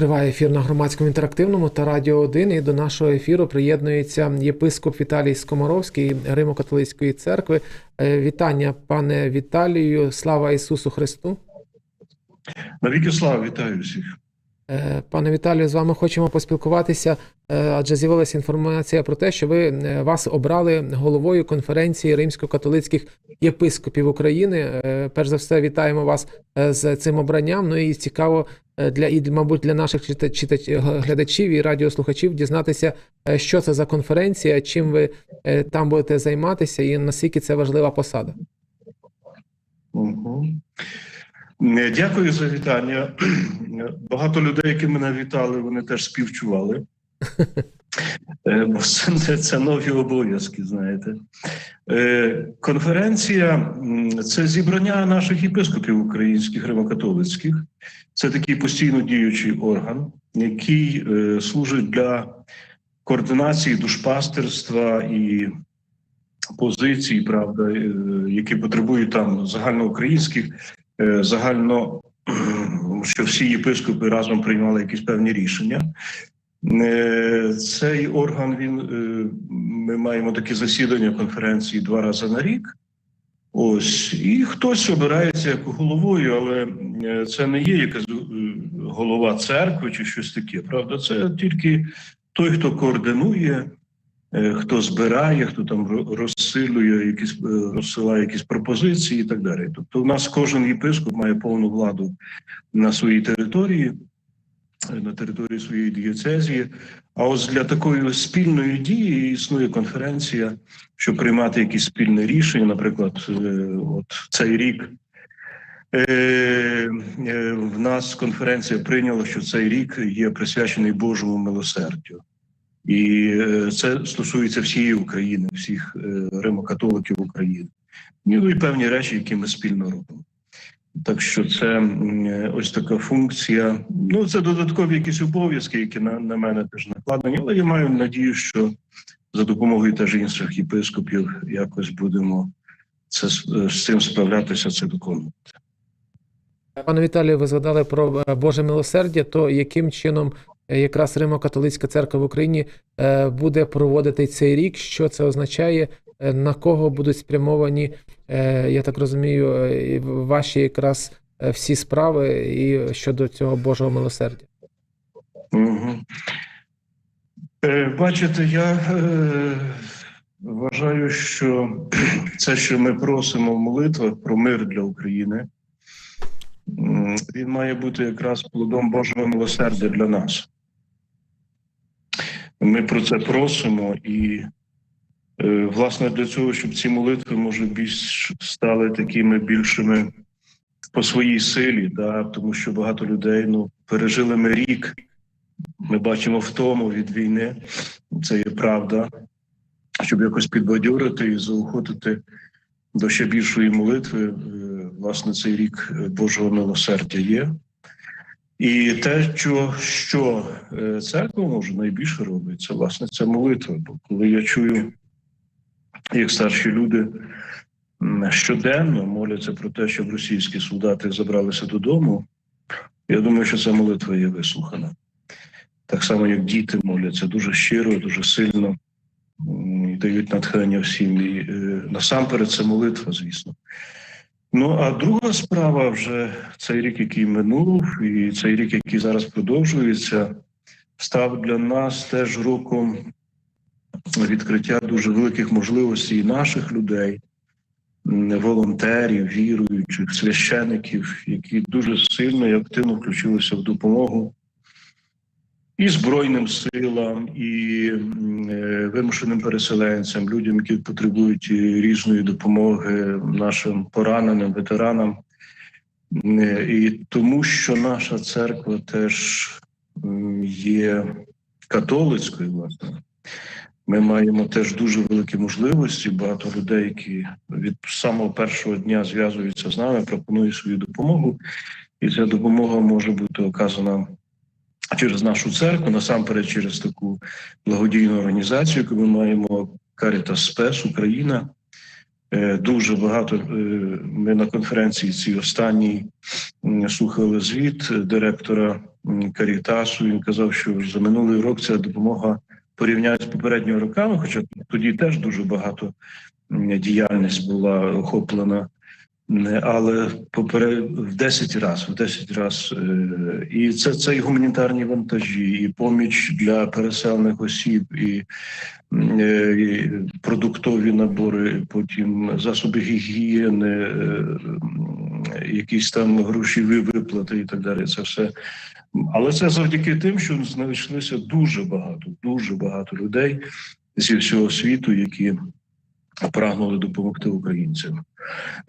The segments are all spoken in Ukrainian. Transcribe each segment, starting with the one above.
Триває ефір на громадському інтерактивному та Радіо 1. І до нашого ефіру приєднується єпископ Віталій Скоморовський Римо-католицької церкви. Е, Вітання, пане Віталію, слава Ісусу Христу. Навіки слава, вітаю всіх. Е, Пане Віталію, з вами хочемо поспілкуватися, е, адже з'явилася інформація про те, що ви вас обрали головою конференції римсько-католицьких єпископів України. Перш за все, вітаємо вас з цим обранням. Ну і цікаво для і, мабуть, для наших читач, читач- глядачів і радіослухачів дізнатися, е, що це за конференція, чим ви е, там будете займатися, і наскільки це важлива посада. Угу. Дякую за вітання. Багато людей, які мене вітали, вони теж співчували. Е, Бо це, це нові обов'язки, знаєте. Е, Конференція це зібрання наших єпископів українських римокатолицьких. Це такий постійно діючий орган, який е, служить для координації душпастерства і позицій, правда, які потребують там загальноукраїнських, загально що всі єпископи разом приймали якісь певні рішення. Е, Цей орган він е, ми маємо такі засідання конференції два рази на рік. Ось і хтось обирається як головою, але е, це не є якась голова церкви чи щось таке. Правда, це тільки той, хто координує, хто збирає, хто там розсилює якісь розсилає якісь пропозиції і так далі. Тобто, у нас кожен єпископ має повну владу на своїй території, на території своєї дієцезії. А ось для такої спільної дії існує конференція, щоб приймати якісь спільне рішення. Наприклад, е, от цей рік е, е, в нас конференція прийняла, що цей рік є присвячений Божому милосердю. І це стосується всієї України, всіх римокатоликів України. Ну і певні речі, які ми спільно робимо. Так що це ось така функція. Ну, це додаткові якісь обов'язки, які на, на мене теж накладені. Але я маю надію, що за допомогою теж інших єпископів якось будемо це з е, цим справлятися, це виконувати. Пане Віталію, ви згадали про е, Боже милосердя, то яким чином е, якраз Римо-католицька церква в Україні буде проводити цей рік? Що це означає? Е, На кого будуть спрямовані, е, я так розумію, е, ваші якраз всі справи і щодо цього Божого милосердя? Угу. Бачите, я вважаю, що це, що ми просимо в молитвах про мир для України, він має бути якраз плодом Божого милосердя для нас. Ми про це просимо, і власне для цього, щоб ці молитви може більш стали такими більшими по своїй силі, да, тому що багато людей ну, пережили ми рік. Ми бачимо втому від війни, це є правда, щоб якось підбадьорити і заохотити до ще більшої молитви. е, Власне, цей рік е, Божого милосердя є. І те, що, що е, церква може найбільше робить, це власне це молитва. Бо коли я чую, як старші люди щоденно моляться про те, щоб російські солдати забралися додому, я думаю, що ця молитва є вислухана так само як діти моляться дуже щиро, дуже сильно і дають натхнення всім. І е, насамперед це молитва, звісно. Ну а друга справа вже цей рік, який минув, і цей рік, який зараз продовжується, став для нас теж роком відкриття дуже великих можливостей наших людей, волонтерів, віруючих, священиків, які дуже сильно і активно включилися в допомогу і Збройним силам, і е, вимушеним переселенцям, людям, які потребують різної допомоги нашим пораненим ветеранам. Е, І тому, що наша церква теж є католицькою, власне, ми маємо теж дуже великі можливості. Багато людей, які від самого першого дня зв'язуються з нами, пропонують свою допомогу, і ця допомога може бути оказана через нашу церкву, насамперед через таку благодійну організацію, яку ми маємо Caritas Спес Україна. Е, Дуже багато е, ми на конференції цій останній слухали звіт директора Карітасу. Він казав, що за минулий рок ця допомога порівняно з попередніми роками, хоча тоді теж дуже багато діяльність була охоплена. Але попере в 10 разів, в 10 раз. Е, і це, це і гуманітарні вантажі, і поміч для переселених осіб, і, е, і продуктові набори, потім засоби гігієни, е, якісь там грошові виплати і так далі. Це все. Але це завдяки тим, що знайшлося дуже багато, дуже багато людей зі всього світу, які прагнули допомогти українцям.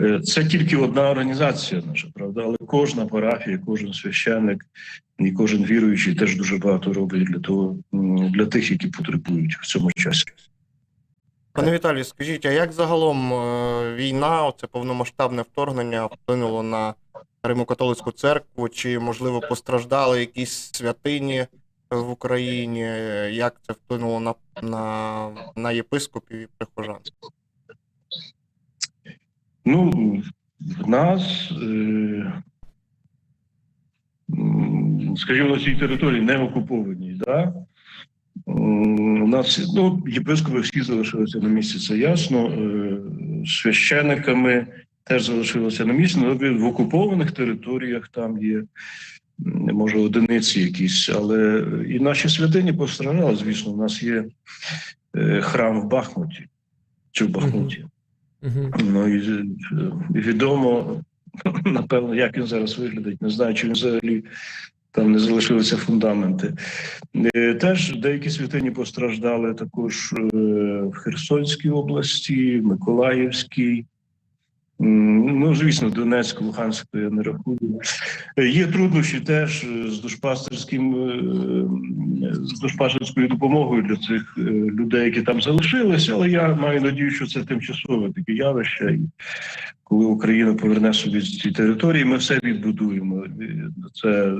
Е, Це тільки одна організація наша, правда, але кожна парафія, кожен священник і кожен віруючий теж дуже багато робить для того, для тих, які потребують в цьому часі. Пане Віталій, скажіть, а як загалом е, війна, оце повномасштабне вторгнення вплинуло на Римо-католицьку церкву? Чи, можливо, постраждали якісь святині в Україні? Е, Як це вплинуло на, на, на єпископів і прихожан? Ну, в нас, е, скажімо, на цій території не окупованій, да? У нас ну, єпископи всі залишилися на місці, це ясно. Е, Священиками теж залишилися на місці, але в окупованих територіях там є, може, одиниці якісь, але і наші святині постраждали, звісно. У нас є е, храм в Бахмуті чи в Бахмуті. Угу. Ну і е, відомо, напевно, як він зараз виглядить. Не знаю, чи він взагалі там не залишилися фундаменти. Е, Теж деякі святині постраждали також в Херсонській області, Миколаївській. Ну, звісно, Донецьку, Луганську я не рахую. Е, Є труднощі теж е, з душпастерським е, з душпастерською допомогою для цих людей, які там залишилися. Але я маю надію, що це тимчасове таке явище. І коли Україна поверне собі ці території, ми все відбудуємо. Це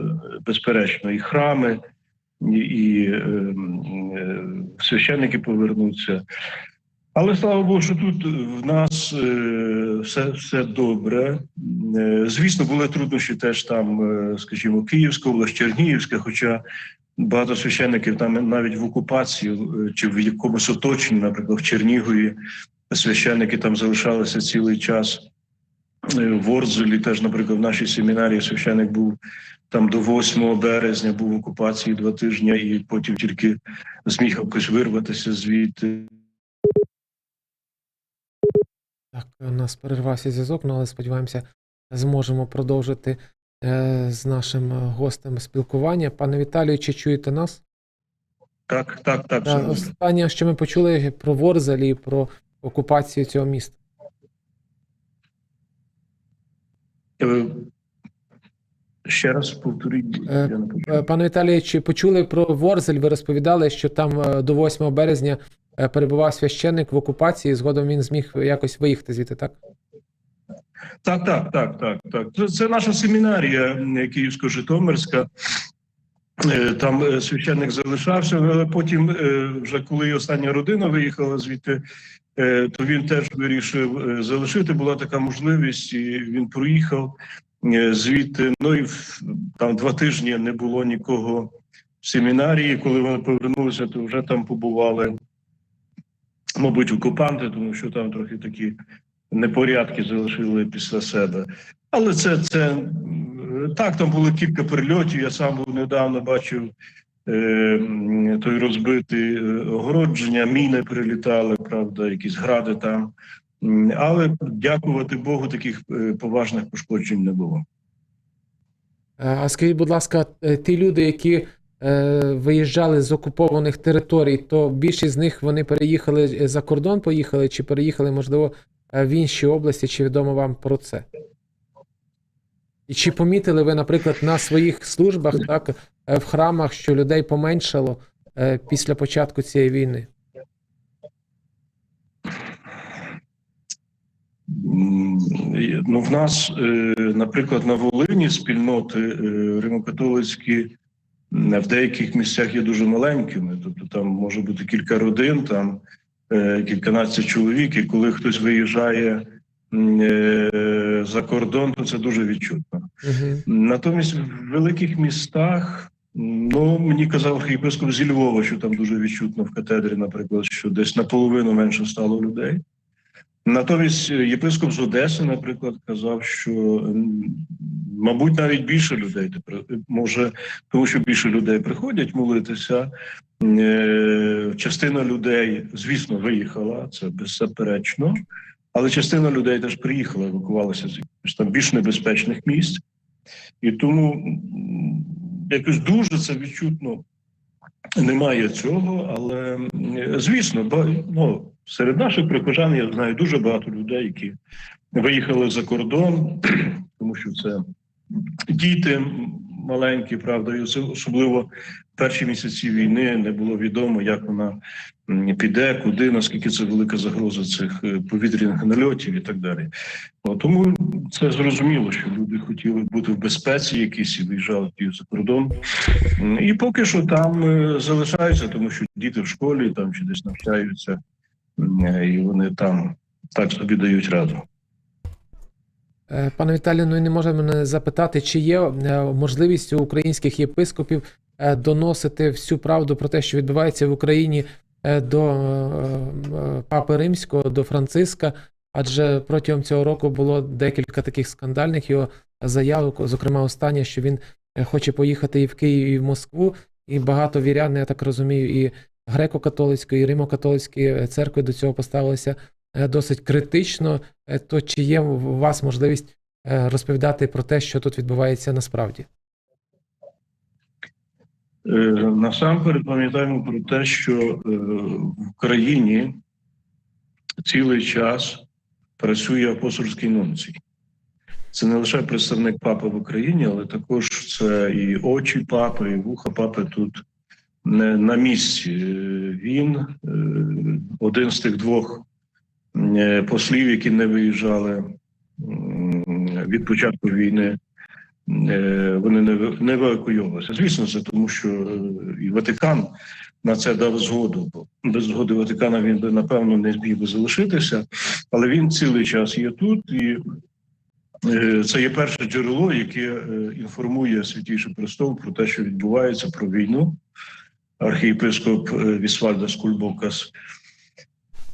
безперечно і храми, і, і е, священники повернуться. Але слава Богу, що тут в нас е, все, все добре. Е, звісно, були труднощі теж там, е, скажімо, Київська область, Чернігівська, хоча багато священників там навіть в окупації е, чи в якомусь оточенні, наприклад, в Чернігові, священники там залишалися цілий час. Е, В Орзелі теж, наприклад, в нашій семінарії священник був там до 8 березня, був в окупації два тижні, і потім тільки зміг якось вирватися звідти. Так, у нас перервався зв'язок, ну, але сподіваємося, зможемо продовжити е, з нашим е, гостем спілкування. Пане Віталію, чи чуєте нас? Так, так, так. Та, все. останнє, що ми почули про Ворзель і про окупацію цього міста. Е, Ще раз повторіть. Е. Е, Пане Віталію, чи почули про Ворзель? Ви розповідали, що там е, до 8 березня е, перебував священник в окупації, згодом він зміг якось виїхати звідти, так? Так, так, так, так, так. Це, наша семінарія Київсько-Житомирська. Е, Там е, священник залишався, але потім, е, вже коли остання родина виїхала звідти, е, то він теж вирішив е, залишити. Була така можливість, і він проїхав е, звідти. Ну і там два тижні не було нікого в семінарії. Коли вони повернулися, то вже там побували, мабуть, окупанти, тому що там трохи такі непорядки залишили після себе. Але це, це так, там було кілька прильотів. Я сам був недавно бачив е, той розбитий е, огородження, міни прилітали, правда, якісь гради там. Але дякувати Богу, таких е, поважних пошкоджень не було. Е, А скажіть, будь ласка, ті люди, які виїжджали з окупованих територій, то більшість з них вони переїхали е, за кордон, поїхали, чи переїхали, можливо, е, в інші області, чи відомо вам про це? І чи помітили ви, наприклад, на своїх службах, так, е, в храмах, що людей поменшало е, після початку цієї війни? Ну, в нас, е, наприклад, на Волині спільноти е, римокатолицькі в деяких місцях є дуже маленькими. Тобто там може бути кілька родин, там е, кільканадцять чоловік, і коли хтось виїжджає е, за кордон, то це дуже відчутно. Угу. Натомість в великих містах, ну мені казав архієпископ зі Львова, що там дуже відчутно в катедрі, наприклад, що десь наполовину менше стало людей. Натомість е, єпископ з Одеси, наприклад, казав, що мабуть навіть більше людей тепер може, тому що більше людей приходять молитися. Е, Частина людей, звісно, виїхала, це беззаперечно, але частина людей теж приїхала, евакувалася з якихось там більш небезпечних місць. І тому якось дуже це відчутно немає цього. Але звісно, ба- ну, серед наших прихожан я знаю дуже багато людей, які виїхали за кордон, тому що це діти маленькі, правда, і особливо перші місяці війни не було відомо, як вона піде, куди, наскільки це велика загроза цих е, повітряних нальотів і так далі. Тому це зрозуміло, що люди хотіли бути в безпеці якісь і виїжджали за кордон. І поки що там е, залишаються, тому що діти в школі там чи десь навчаються, і вони там так собі дають раду. Е, Пане Віталію, ну і не можемо не запитати, чи є е, можливість у українських єпископів е, доносити всю правду про те, що відбувається в Україні е, до е, е, Папи Римського, до Франциска. Адже протягом цього року було декілька таких скандальних його заявок, зокрема остання, що він е, хоче поїхати і в Київ, і в Москву, і багато вірян, я так розумію, і греко-католицької, римо-католицької церкви до цього поставилися е, досить критично. Е, То чи є у вас можливість е, розповідати про те, що тут відбувається насправді? Насамперед пам'ятаємо про те, що в країні цілий час працює апостольський нунцій. Це не лише представник папи в Україні, але також це і очі папи, і вуха папи тут на місці. Е, Він е, один з тих двох е, послів, які не виїжджали від початку війни вони не не евакуйовувалися. Звісно, це тому, що і Ватикан на це дав згоду. Бо без згоди Ватикана він би напевно не зміг би залишитися, але він цілий час є тут, і це є перше джерело, яке інформує святійший престол про те, що відбувається про війну. Архієпископ е, Вісвальда Скульбокас.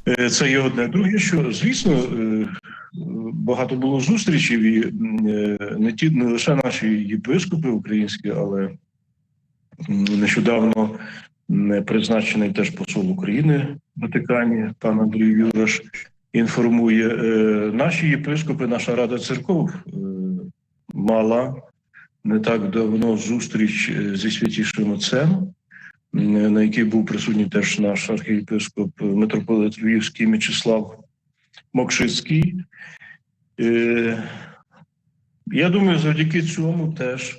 Е, Це є одне. Друге, що звісно, е, багато було зустрічей, і не ті не лише наші єпископи українські, але нещодавно призначений теж посол України в Ватикані, пан Андрій Юраш, інформує наші єпископи, наша рада церков мала не так давно зустріч зі святішим отцем, на якій був присутній теж наш архієпископ митрополит Львівський Мячеслав Мокшицький. Е, Я думаю, завдяки цьому теж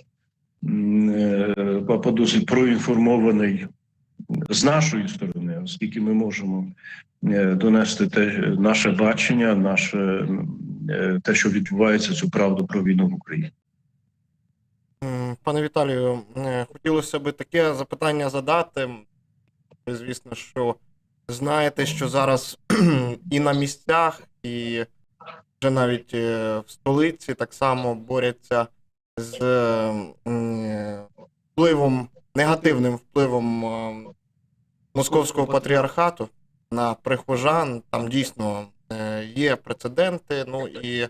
е, папа досить проінформований з нашої сторони, оскільки ми можемо е, донести те наше бачення, наше те, що відбувається, цю правду про війну в Україні. Пане Віталію, е, хотілося б таке запитання задати. Ви, звісно, що знаєте, що зараз і на місцях, і вже навіть е, в столиці так само борються з впливом, негативним впливом е, московського патріархату на прихожан. Там дійсно е, є прецеденти. Ну і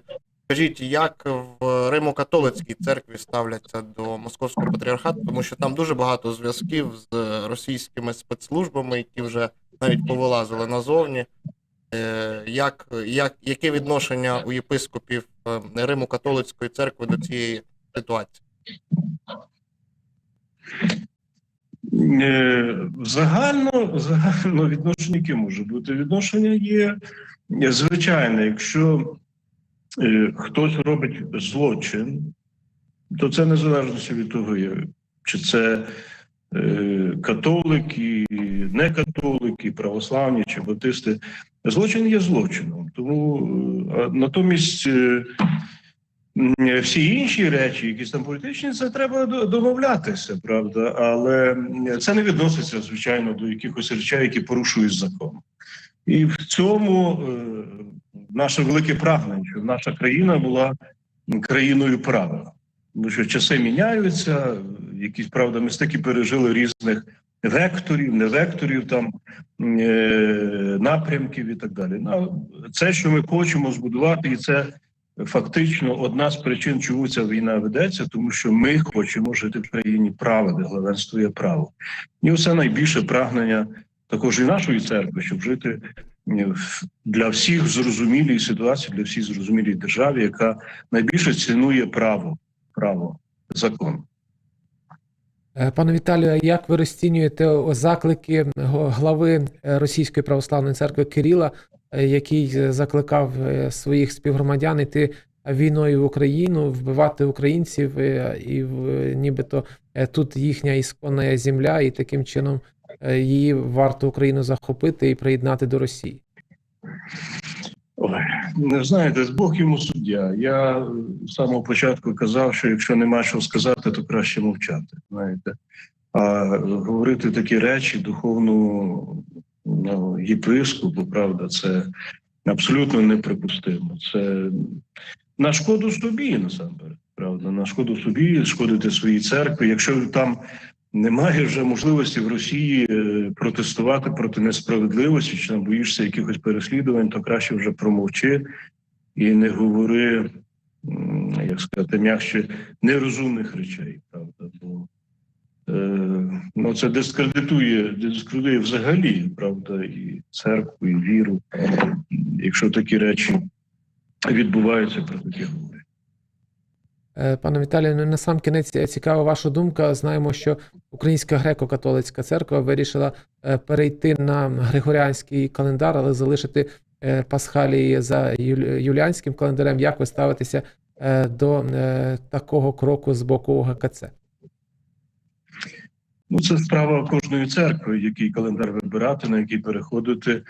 Скажіть, як в Римо-католицькій церкві ставляться до московського патріархату, тому що там дуже багато зв'язків з російськими спецслужбами, які вже навіть повилазили назовні. Е, Як, як, яке відношення у єпископів е, Римо-католицької церкви до цієї ситуації? Е, Загально, загально відношення яке може бути? Відношення є звичайне, якщо хтось робить злочин, то це незалежно від того, чи це е, католики, не католики, православні чи баптисти. Злочин є злочином. Тому е, натомість. е, Всі інші речі, якісь там політичні, це треба домовлятися, правда. Але це не відноситься, звичайно, до якихось речей, які порушують закон. І в цьому е, наше велике прагнення, щоб наша країна була країною права. Тому що часи міняються, якісь правда, ми стільки пережили різних векторів, не векторів, там е, напрямків і так далі. Ну, це, що ми хочемо збудувати, і це фактично одна з причин, чому ця війна ведеться, тому що ми хочемо жити в країні права, де главенствує право. І це найбільше прагнення також і нашої церкви, щоб жити для всіх зрозумілій ситуації, для всіх зрозумілій державі, яка найбільше цінує право, право, закон. Е, Пане Віталію, як ви розцінюєте заклики глави Російської православної церкви Кирила, е, який е, закликав своїх співгромадян йти війною в Україну, вбивати українців, і нібито тут їхня ісконна земля, і таким чином її варто Україну захопити і приєднати до Росії? Ой, не знаєте, з Бог йому суддя. Я з самого початку казав, що якщо нема що сказати, то краще мовчати. Знаєте, а говорити такі речі духовну ну, єпископу, правда, це абсолютно неприпустимо. Це на шкоду собі насамперед. Правда, на шкоду собі, шкодити своїй церкві. Якщо там немає вже можливості в Росії е, протестувати проти несправедливості, чи не боїшся якихось переслідувань, то краще вже промовчи і не говори, як сказати, м'якше нерозумних речей. Правда, бо е, ну, це дискредитує, дискредитує взагалі, правда, і церкву, і віру, якщо такі речі відбуваються про. Е, Пане Віталію, ну на сам кінець е, цікава ваша думка. Знаємо, що Українська греко-католицька церква вирішила е, перейти на григоріанський календар, але залишити е, пасхалії за юліанським календарем. Як ви ставитеся е, до е, такого кроку з боку ОГКЦ? Ну, це справа кожної церкви, який календар вибирати, на який переходити.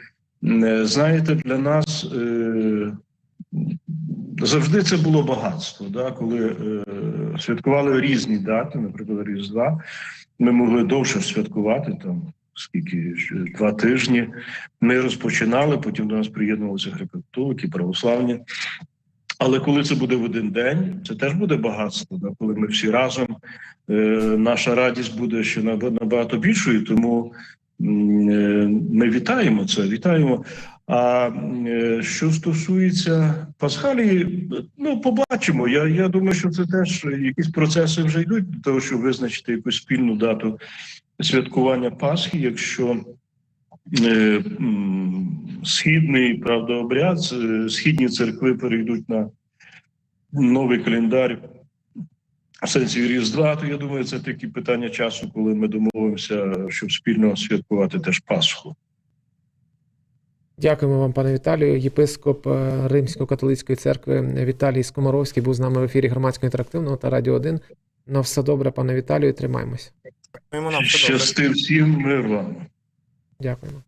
Е, Знаєте, для нас е, завжди це було багатство. Да? Коли е, святкували різні дати, наприклад, Різдва, ми могли довше святкувати там. Скільки два тижні ми розпочинали, потім до нас приєднувалися греко-католики, православні. Але коли це буде в один день, це теж буде багатство. Да? Коли ми всі разом е, наша радість буде ще набагато більшою, тому е, ми вітаємо це. Вітаємо. А е, що стосується Пасхалії, ну побачимо. Я, я думаю, що це теж якісь процеси вже йдуть для того, щоб визначити якусь спільну дату святкування Пасхи, якщо е, східний правда обряд, е, східні церкви перейдуть на новий календар в сенсі Різдва, то я думаю, це такі питання часу, коли ми домовимося, щоб спільно святкувати теж Пасху. Дякуємо вам, пане Віталію. Єпископ е, Римсько-католицької церкви Віталій Скоморовський був з нами в ефірі громадського інтерактивного та Радіо 1. На все добре, пане Віталію. Тримаємось. Щасти всім мир вам. Дякуємо.